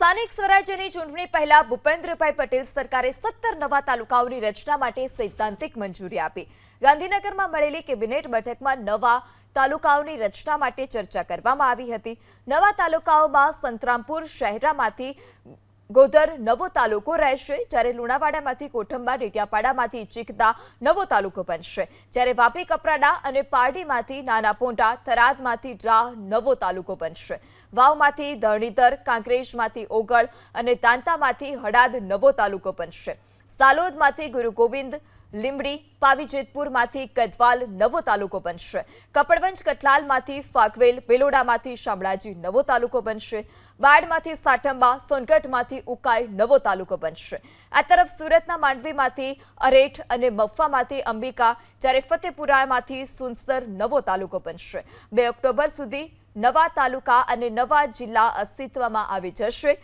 સ્થાનિક સ્વરાજ્યની ચૂંટણી પહેલા ભૂપેન્દ્રભાઈ પટેલ સરકારે સત્તર નવા તાલુકાઓની રચના માટે સૈદ્ધાંતિક મંજૂરી આપી. ગાંધીનગરમાં મળેલી કેબિનેટ બેઠકમાં નવા તાલુકાઓની રચના માટે ચર્ચા કરવામાં આવી હતી. નવા તાલુકાઓમાં સંતરામપુર શહેરામાંથી ગોધર નવો તાલુકો રહેશે, જ્યારે લુણાવાડામાંથી કોઠંબા, ડેટિયાપાડામાંથી ચીખદા નવો તાલુકો બનશે. જ્યારે વાપી, કપરાડા અને પારડીમાંથી નાના પોંટા થરાદમાંથી ડ્રા નવો તાલુકો બનશે. વાવમાંથી ધરણીધર, કાંકરેજમાંથી ઓગળ અને તાંતામાંથી હડાદ નવો તાલુકો બનશે. સાલોદમાંથી ગુરુ ગોવિંદ, લીંબડી, પાવીજેતપુરમાંથી કદવાલ નવો તાલુકો બનશે. કપડવંજ કટલાલમાંથી ફાકવેલ બેલોડામાંથી શામળાજી નવો તાલુકો બનશે. બાડમાંથી સાઠંબા, સોનગઢમાંથી ઉકાઈ નવો તાલુકો બનશે. આ તરફ સુરતના માંડવીમાંથી અરેઠ અને મફ્ફામાંથી અંબિકા, જ્યારે ફતેપુરામાંથી સુનસર નવો તાલુકો બનશે. બે ઓક્ટોબર સુધી નવા તાલુકા અને નવા જિલ્લા અસ્તિત્વમાં આવી જશે.